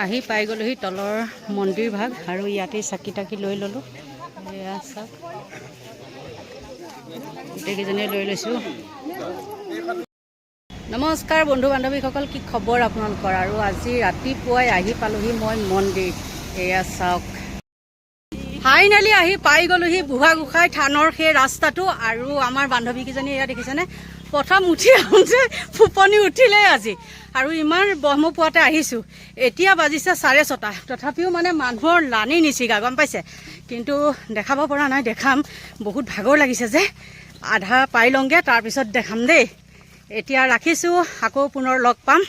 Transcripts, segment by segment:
আহি পাই গ'লোহি তলৰ মন্দিৰ ভাগ আৰু ইয়াতেই চাকি তাকি লৈ ল'লোঁ। এয়া চাওক। গোটেইকেইজনীয়ে লৈ লৈছোঁ। নমস্কাৰ বন্ধু বান্ধৱীসকল কি খবৰ আপোনালোকৰ? আৰু আজি ৰাতিপুৱাই আহি পালোহি মই মন্দিৰ। এয়া চাওক। ফাইনেলি আহি পাই গ'লোহি বুঢ়া গোঁসাই থানৰ সেই ৰাস্তাটো। আৰু আমাৰ বান্ধৱীকেইজনী এয়া দেখিছেনে? প্ৰথম উঠি আহোঁতে ফুপনি উঠিলেই আজি। আৰু ইমান ব্ৰহ্ম পুৱাতে আহিছোঁ। এতিয়া বাজিছে চাৰে ছটা। তথাপিও মানে মানুহৰ লানি নিচিগা গম পাইছে? কিন্তু দেখাব পৰা নাই দেখাম। বহুত ভাগৰ লাগিছে যে। আধা পাই লওঁগৈ তাৰপিছত দেখাম দেই। এতিয়া ৰাখিছোঁ আকৌ পুনৰ লগ পাম।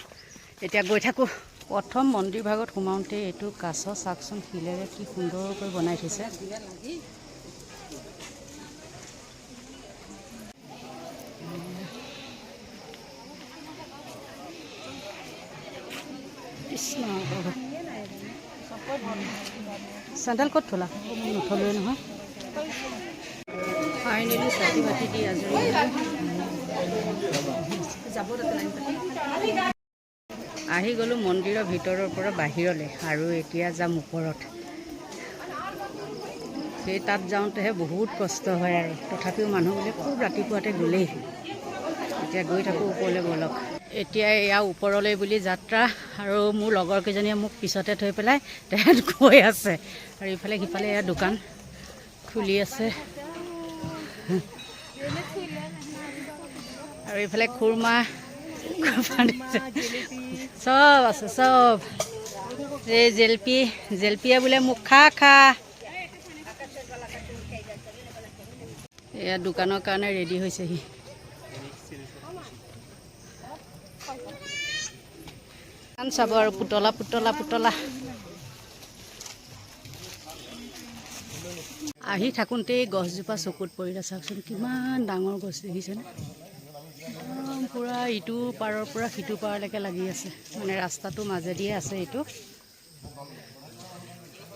এতিয়া গৈ থাকোঁ। প্ৰথম মন্দিৰ ভাগত সোমাওঁতে এইটো কাছ চাকচোন শিলেৰে কি সুন্দৰকৈ বনাই থৈছে। চেণ্ডেল ক'ত থলা? নথলোৱে নহয়। ফাইনেলি চাকি বাতি দি আজৰি। যাব আহি গ'লোঁ মন্দিৰৰ ভিতৰৰ পৰা বাহিৰলৈ আৰু এতিয়া যাম ওপৰত। সেই তাত যাওঁতেহে বহুত কষ্ট হয় আৰু। তথাপিও মানুহবোলে খুব ৰাতিপুৱাতে গ'লেই। এতিয়া গৈ থাকোঁ ওপৰলৈ ব'লক। এতিয়া এয়া ওপৰলৈ বুলি যাত্ৰা আৰু মোৰ লগৰ কেইজনীয়ে মোক পিছতে থৈ পেলাই তেহেঁত গৈ আছে। আৰু ইফালে সিফালে এয়া দোকান খুলি আছে। আৰু এইফালে খুৰমা চব আছে চব। এই জেলপি জেলপিয়ে বোলে মোক খা খা। এয়া দোকানৰ কাৰণে ৰেডি হৈছেহি। চাব আৰু পুতলা পুতলা পুতলা। আহি থাকোঁতেই গছজোপা চকুত পৰিলে। চাওকচোন কিমান ডাঙৰ গছ দেখিছেনে? একদম পূৰা ইটো পাৰৰ পৰা সিটো পাৰলৈকে লাগি আছে। মানে ৰাস্তাটো মাজেদিয়ে আছে এইটো।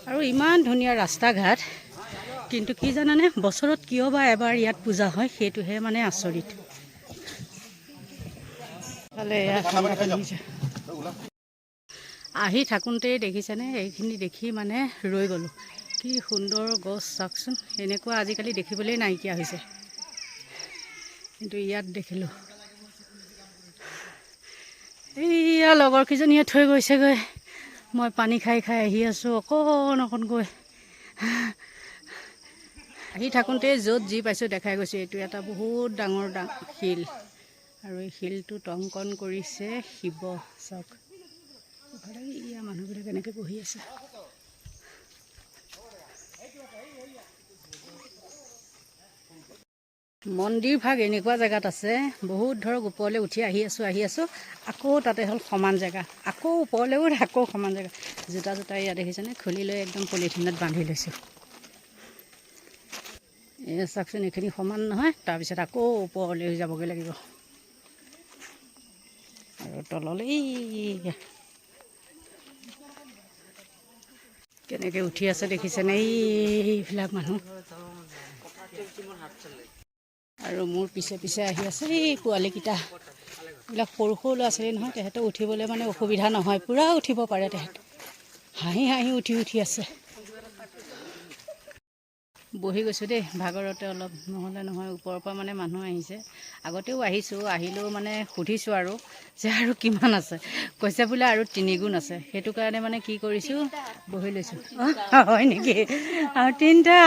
আৰু ইমান ধুনীয়া ৰাস্তা ঘাট কিন্তু কি জানানে বছৰত কিয় বা এবাৰ ইয়াত পূজা হয় সেইটোহে মানে আচৰিত। ফালে এয়া ঠাণ্ডা পানী হৈছে। আহি থাকোঁতেই দেখিছেনে? এইখিনি দেখি মানে ৰৈ গ'লোঁ। কি সুন্দৰ গছ চাওকচোন। এনেকুৱা আজিকালি দেখিবলৈ নাইকিয়া হৈছে। কিন্তু ইয়াত দেখিলোঁ। এইয়া লগৰকেইজনীয়ে থৈ গৈছেগৈ। মই পানী খাই খাই আহি আছোঁ অকণ অকণকৈ। আহি থাকোঁতে য'ত যি পাইছোঁ দেখাই গৈছোঁ। এইটো এটা বহুত ডাঙৰ ডা শিল। আৰু এই শিলটোত অংকন কৰিছে শিৱ চাওক। ইফালে ইয়া মানুহবিলাক এনেকৈ বহি আছে। মন্দিৰ ভাগ এনেকুৱা জেগাত আছে বহুত ধৰক ওপৰলৈ উঠি আহি আছোঁ আহি আছোঁ আকৌ তাতে হ'ল সমান জেগা আকৌ ওপৰলৈও আকৌ সমান জেগা। জোতা জোতা ইয়াত দেখিছেনে খুলি লৈ একদম পলিথিনত বান্ধি লৈছোঁ। এই চাওকচোন এইখিনি সমান নহয় তাৰপিছত আকৌ ওপৰলৈ যাবগৈ লাগিব। আৰু তললৈ কেনেকৈ উঠি আছে দেখিছেনে এইবিলাক মানুহ। আৰু মোৰ পিছে পিছে আহি আছে এই পোৱালিকেইটা। এইবিলাক সৰু সৰু ল'ৰা ছোৱালী নহয় তেহেঁতৰ উঠিবলৈ মানে অসুবিধা নহয় পূৰা উঠিব পাৰে তেহেঁত হাঁহি হাঁহি উঠি উঠি আছে। বহি গৈছোঁ দেই ভাগৰতে অলপ নহ'লে নহয় ওপৰৰ পৰা মানে মানুহ আহিছে। আগতেও আহিছোঁ আহিলেও মানে সুধিছোঁ আৰু যে আৰু কিমান আছে। কৈছে বোলে আৰু তিনিগুণ আছে। সেইটো কাৰণে মানে কি কৰিছোঁ বহি লৈছোঁ। হয় নেকি? আৰু তিনিটা।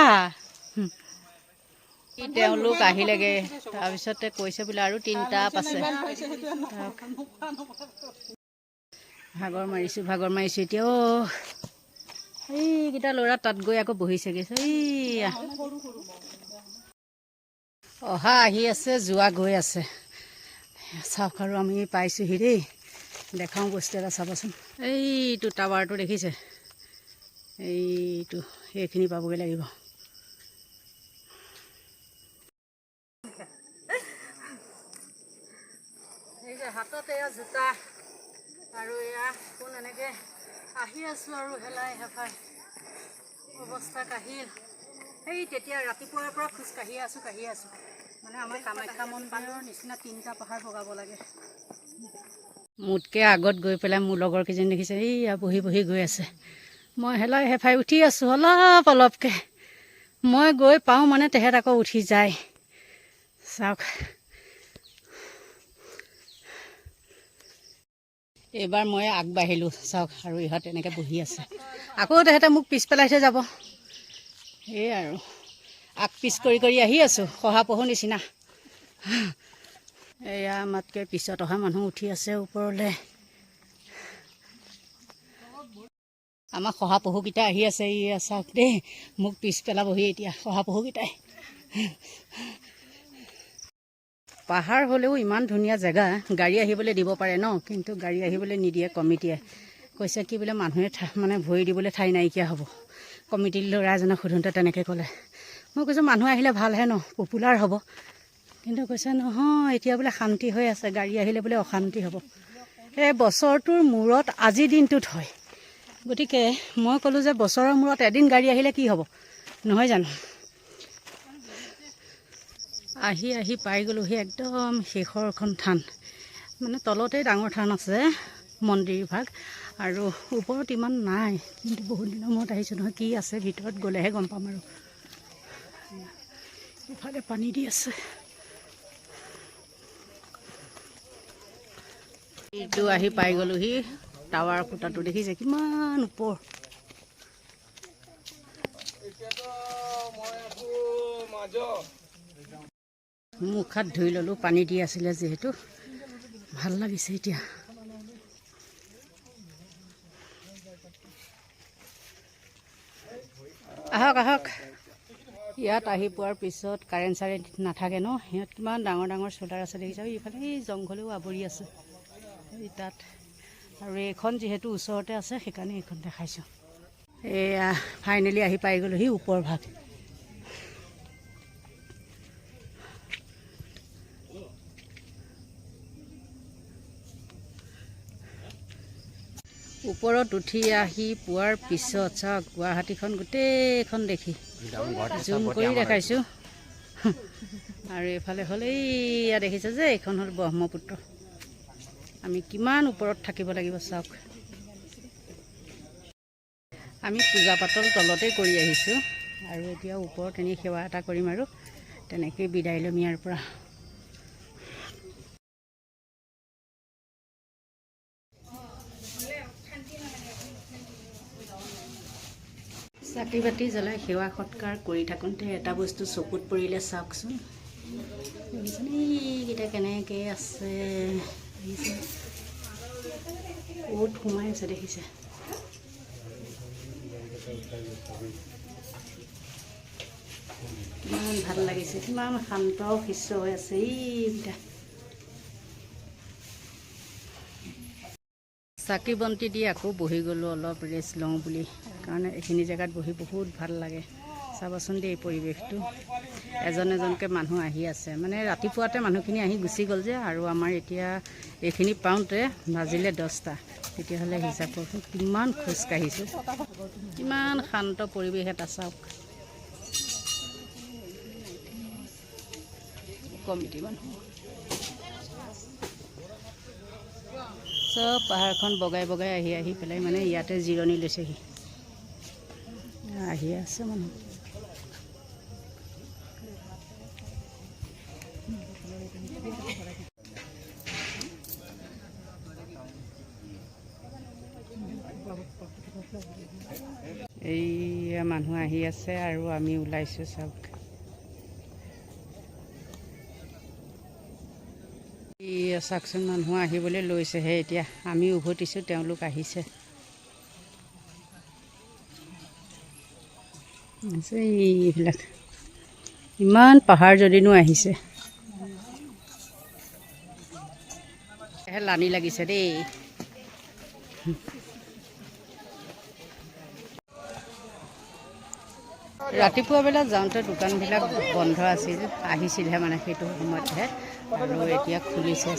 তেওঁলোক আহিলেগৈ তাৰপিছতে কৈছে বোলে আৰু তিনিটা আছে। ভাগৰ মাৰিছোঁ ভাগৰ মাৰিছোঁ এতিয়া অ' এইকেইটা ল'ৰা তাত গৈ আকৌ বহিছেগৈ। এইয়া। অহা আহি আছে যোৱা গৈ আছে। চাওক আৰু আমি পাইছোঁহি দেই। দেখাওঁ বস্তু এটা চাবচোন। এইটো টাৱাৰটো দেখিছে? এইটো সেইখিনি পাবগৈ লাগিব। হাতত এয়া জোতা আৰু এয়া কোন এনেকৈ আহি আছোঁ আৰু হেলাই হেফাই। অৱস্থা কাহিল। সেই তেতিয়া ৰাতিপুৱাৰ পৰা খোজ কাঢ়িয়ে আছোঁ কাঢ়িয়ে আছোঁ। মানে আমাৰ কামাখ্যা মন্দিৰৰ নিচিনা তিনিটা পাহাৰ বগাব লাগে। মোতকৈ আগত গৈ পেলাই মোৰ লগৰ কেইজনী দেখিছে এইয়া বহি বহি গৈ আছে। মই হেলাই হেফাই উঠি আছোঁ অলপ অলপকৈ। মই গৈ পাওঁ মানে তেহেঁত আকৌ উঠি যায়। চাওক এইবাৰ মই আগবাঢ়িলোঁ চাওক আৰু ইহঁত এনেকৈ বহি আছে। আকৌ তেহেঁতে মোক পিছ পেলাই থৈ যাব। সেয়ে আৰু আগ পিছ কৰি কৰি আহি আছোঁ শহাপহু নিচিনা। এয়া আমাতকৈ পিছত অহা মানুহ উঠি আছে ওপৰলৈ। আমাৰ শহাপহুকেইটা আহি আছে ইয়া চাওক দেই মোক পিছ পেলাবহি এতিয়া শহাপহুকেইটাই পাহাৰ হ'লেও ইমান ধুনীয়া জেগা। গাড়ী আহিবলৈ দিব পাৰে ন? কিন্তু গাড়ী আহিবলৈ নিদিয়ে কমিটিয়ে। কৈছে কি বোলে মানুহে মানে ভৰি দিবলৈ ঠাই নাইকিয়া হ'ব। কমিটিৰ ল'ৰা এজনক সোধোঁতে তেনেকৈ ক'লে। মই কৈছোঁ মানুহ আহিলে ভালহে ন? পপুলাৰ হ'ব। কিন্তু কৈছে নহয় এতিয়া বোলে শান্তি হৈ আছে। গাড়ী আহিলে বোলে অশান্তি হ'ব। এই বছৰটোৰ মূৰত আজিৰ দিনটোত হয়। গতিকে মই ক'লোঁ যে বছৰৰ মূৰত এদিন গাড়ী আহিলে কি হ'ব? নহয় জানো? আহি আহি পাই গ'লোহি একদম শেষৰখন থান। মানে তলতেই ডাঙৰ থান আছে মন্দিৰ ভাগ আৰু ওপৰত ইমান নাই কিন্তু বহুত দিনৰ মূৰত আহিছোঁ নহয় কি আছে ভিতৰত গ'লেহে গম পাম আৰু। ইফালে পানী দি আছে। এইটো আহি পাই গ'লোহি টাৱাৰ খুটাটো দেখিছে কিমান ওপৰ। মুখ হাত ধুই ল'লোঁ পানী দি আছিলে যিহেতু। ভাল লাগিছে এতিয়া। আহক আহক। ইয়াত আহি পোৱাৰ পিছত কাৰেণ্ট চাৰেণ্ট নাথাকে ন? সিহঁত কিমান ডাঙৰ ডাঙৰ চ'লাৰ আছে দেখিছা? ইফালে এই জংঘলেও আৱৰি আছে। এই তাত আৰু এইখন যিহেতু ওচৰতে আছে সেইকাৰণে এইখন দেখাইছোঁ। এয়া ফাইনেলি আহি পাই গ'লোহি ওপৰ ভাগ। ওপৰত উঠি আহি পোৱাৰ পিছত চাওক গুৱাহাটীখন গোটেইখন দেখি জুম কৰি দেখাইছোঁ। আৰু এইফালে হ'ল এইয়া দেখিছে যে এইখন হ'ল ব্ৰহ্মপুত্ৰ। আমি কিমান ওপৰত থাকিব লাগিব চাওক। আমি পূজা পাতল তলতেই কৰি আহিছোঁ। আৰু এতিয়া ওপৰত এনেই সেৱা এটা কৰিম আৰু। তেনেকেই বিদায় ল'ম ইয়াৰ পৰা। চাকি বাতি জ্বলাই সেৱা সৎকাৰ কৰি থাকোঁতে এটা বস্তু চকুত পৰিলে চাওকচোন। এইকেইটা কেনেকৈ আছে? দেখিছে? ক'ত সোমাই আছে দেখিছে? কিমান ভাল লাগিছে কিমান শান্ত শিষ্য হৈ আছে এইকেইটা। চাকি বন্তি দি আকৌ বহি গ'লোঁ অলপ ৰেষ্ট লওঁ বুলি। কাৰণ এইখিনি জেগাত বহি বহুত ভাল লাগে। চাবচোন দেই পৰিৱেশটো। এজন এজনকৈ মানুহ আহি আছে। মানে ৰাতিপুৱাতে মানুহখিনি আহি গুচি গ'ল যে আৰু আমাৰ এতিয়া এইখিনি পাওঁতে বাজিলে দহটা। তেতিয়াহ'লে হিচাপ কৰকচোন কিমান খোজকাঢ়িছোঁ কিমান শান্ত পৰিৱেশ এটা চাওক। কমিটি মানুহ। চব পাহাৰখন বগাই বগাই আহি আহি পেলাই মানে ইয়াতে জিৰণি লৈছেহি। আহি আছে মানুহ এইয়া মানুহ আহি আছে আৰু আমি ওলাইছোঁ চাওক চাওকচোন মানুহ আহিবলৈ লৈছেহে এতিয়া। আমি উভতিছোঁ তেওঁলোক আহিছে। এইবিলাক। ইমান পাহাৰ যদিনো আহিছে। লানি লাগিছে দেই। ৰাতিপুৱা বেলা যাওঁতে দোকানবিলাক বন্ধ আছিল আহিছিলহে মানে সেইটো সময়তহে আৰু এতিয়া খুলিছে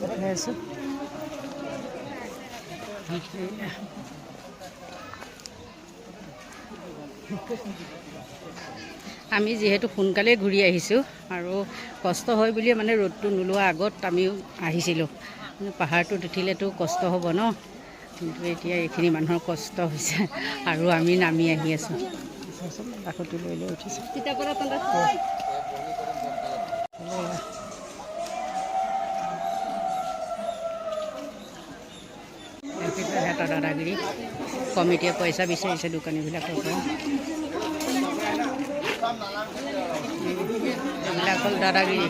দেখাই আছোঁ এয়া। আমি যিহেতু সোনকালেই ঘূৰি আহিছোঁ আৰু কষ্ট হয় বুলিয়ে মানে ৰ'দটো নোলোৱা আগত আমিও আহিছিলোঁ পাহাৰটোত উঠিলেতো কষ্ট হ'ব ন কিন্তু এতিয়া এইখিনি মানুহৰ কষ্ট হৈছে আৰু আমি নামি আহি আছোঁ লৈ লৈ উঠিছোঁ কমিটিয়ে পইচা বিচাৰিছে দোকানীবিলাকৰ পৰা এইবিলাক হ'ল দাদাগিৰি।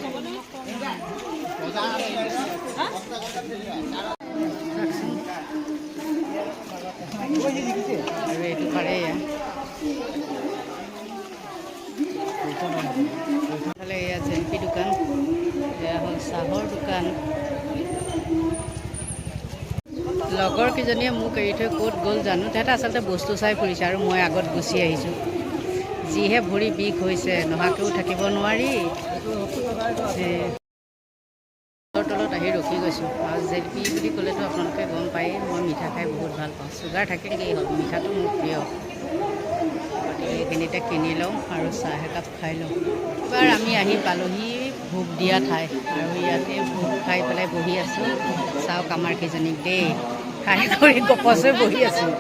আৰু এইটো পাৰে এয়া। জেলপি দোকান, এয়া হ'ল চাহৰ দোকান। লগৰ কেইজনীয়ে মোক এৰি থৈ ক'ত গ'ল জানো? তেহেঁতে আচলতে বস্তু চাই ফুৰিছে আৰু মই আগত গুচি আহিছোঁ। যিহে ভৰি বিষ হৈছে নহাকৈও থাকিব নোৱাৰি। তলত আহি ৰখি গৈছোঁ। আৰু জেলপি বুলি ক'লেতো আপোনালোকে গম পায়েই মই মিঠা খাই বহুত ভাল পাওঁ। চুগাৰ থাকিলেই হ'ল মিঠাটো মোৰ প্ৰিয়। গতিকে এইখিনিতে কিনি লওঁ আৰু চাহ একাপ খাই লওঁ। এইবাৰ আমি আহি পালোহি ভোগ দিয়া ঠাই। আৰু ইয়াতে ভোগ খাই পেলাই বহি আছোঁ। চাওক আমাৰ কেইজনীক দেই। খাই কৰি গপচ বহি আছোঁ।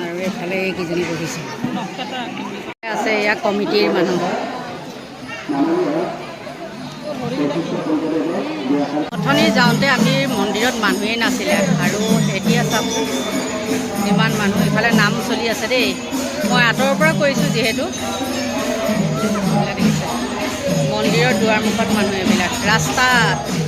আৰু এইফালে এইকেইজনী বহিছে। আছে এয়া কমিটিৰ মানুহ। অথনি যাওঁতে আমি মন্দিৰত মানুহেই নাছিলে আৰু এতিয়া চাওক, ইমান মানুহ। ইফালে নাম চলি আছে দেই। মই আঁতৰৰ পৰা কৰিছোঁ যিহেতু। মন্দিৰৰ দুৱাৰমুখত মানুহ এইবিলাক। ৰাস্তাত।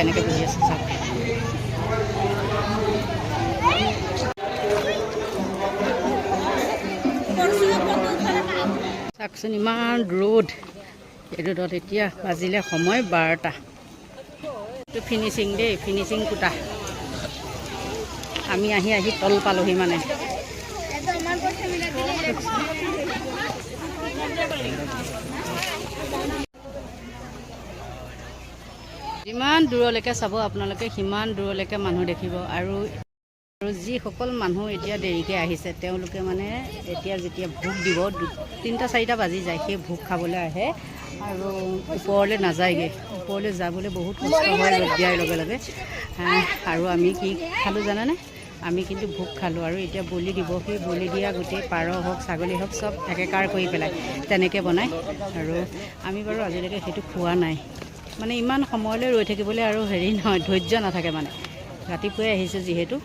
কেনেকৈ বহি আছে চাওক চাওকচোন ইমান ৰ'দ এই ৰ'দত এতিয়া বাজিলে সময় বাৰটা। এইটো ফিনিচিং দেই ফিনিচিং কোটা। আমি আহি আহি তল পালোহি মানে। যিমান দূৰলৈকে চাব আপোনালোকে সিমান দূৰলৈকে মানুহ দেখিব। আৰু আৰু যিসকল মানুহ এতিয়া দেৰিকৈ আহিছে তেওঁলোকে মানে এতিয়া যেতিয়া ভোগ দিব তিনিটা চাৰিটা বাজি যায় সেই ভোগ খাবলৈ আহে। আৰু ওপৰলৈ নাযায়গৈ। ওপৰলৈ যাবলৈ বহুত কষ্ট হয় ৰ'দ দিয়াৰ লগে লগে। আৰু আমি কি খালোঁ জানানে? আমি কিন্তু ভোগ খালোঁ। আৰু এতিয়া বলি দিব সেই বলি দিয়া গোটেই পাৰ হওক ছাগলী হওক চব একেকাৰ কৰি পেলাই তেনেকৈ বনায় আৰু আমি বাৰু আজিলৈকে সেইটো খোৱা নাই। মানে ইমান সময়লৈ ৰৈ থাকিবলৈ আৰু হেৰি নহয় ধৈৰ্য নাথাকে মানে। ৰাতিপুৱাই আহিছোঁ যিহেতু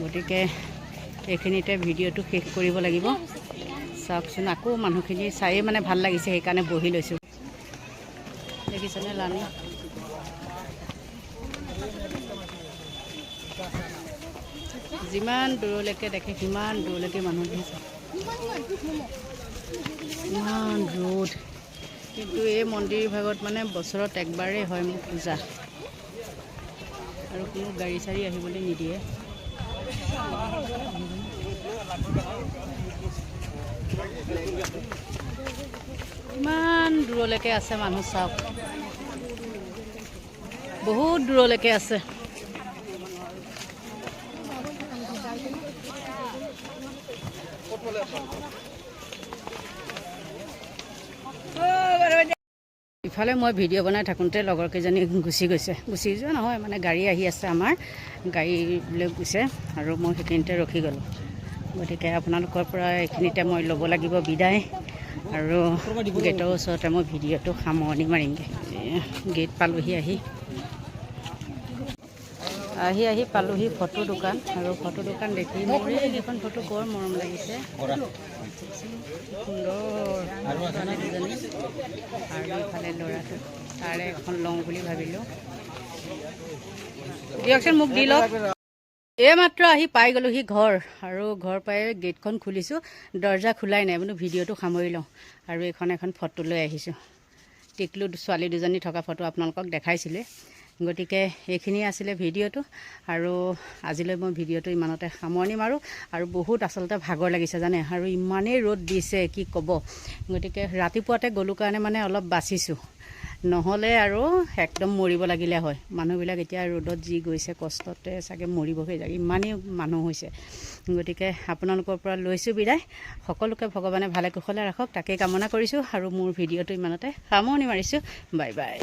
গতিকে এইখিনিতে ভিডিঅ'টো শেষ কৰিব লাগিব। চাওকচোন আকৌ মানুহখিনি চায়েই মানে ভাল লাগিছে সেইকাৰণে বহি লৈছোঁ। দেখিছেনে লানি যিমান দূৰলৈকে দেখে সিমান দূৰলৈকে মানুহ দেখিছে। ইমান ৰ'দ কিন্তু এই মন্দিৰ ভাগত মানে বছৰত একবাৰেই হয় মোৰ পূজা। আৰু কোনো গাড়ী চাড়ী আহিবলৈ নিদিয়ে। ইমান দূৰলৈকে আছে মানুহ চাওক। বহুত দূৰলৈকে আছে। ইফালে মই ভিডিঅ' বনাই থাকোঁতে লগৰ কেইজনী গুচি গৈছে। গুচি যোৱা নহয় মানে গাড়ী আহি আছে আমাৰ। গাড়ী লৈ গৈছে আৰু মই সেইখিনিতে ৰখি গ'লোঁ। গতিকে আপোনালোকৰ পৰা এইখিনিতে মই ল'ব লাগিব বিদায়। আৰু গেটৰ ওচৰতে মই ভিডিঅ'টো সামৰণি মাৰিমগৈ। গেট পালোহি আহি। আহি আহি পালোহি ফটো দোকান আৰু ফটো দোকান দেখি মোৰ এইকেইখন ফটো বৰ মৰম লাগিছে। সুন্দৰ দুজনী? আৰু ইফালে ল'ৰাটো তাৰে এখন লওঁ বুলি ভাবিলোঁ। দিয়কচোন মোক দি লওক। এইমাত্ৰ আহি পাই গ'লোহি ঘৰ আৰু ঘৰ পাই গেটখন খুলিছোঁ। দৰ্জা খোলাই নাই বোলো ভিডিঅ'টো সামৰি লওঁ আৰু এইখন এখন ফটো লৈ আহিছোঁ। টিকলু ছোৱালী দুজনী থকা ফটো আপোনালোকক দেখাইছিলে। গতিকে এইখিনি আছিলে ভিডিঅ'টো আৰু আজিলৈ মই ভিডিঅ'টো ইমানতে সামৰণি মাৰোঁ আৰু বহুত আচলতে ভাগৰ লাগিছে জানে আৰু ইমানেই ৰ'দ দিছে, কি ক'ব। গতিকে ৰাতিপুৱাতে গ'লোঁ কাৰণে মানে অলপ বাচিছোঁ। নহ'লে আৰু একদম মৰিব লাগিলে হয়। মানুহবিলাক এতিয়া ৰ'দত যি গৈছে, কষ্টতে চাগে মৰিবগৈ যায়। ইমানেই মানুহ হৈছে। গতিকে আপোনালোকৰ পৰা লৈছোঁ বিদায়। সকলোকে ভগৱানে ভালে কুশলে ৰাখক, তাকেই কামনা কৰিছোঁ আৰু মোৰ ভিডিঅ'টো ইমানতে সামৰণি মাৰিছোঁ। Bye bye.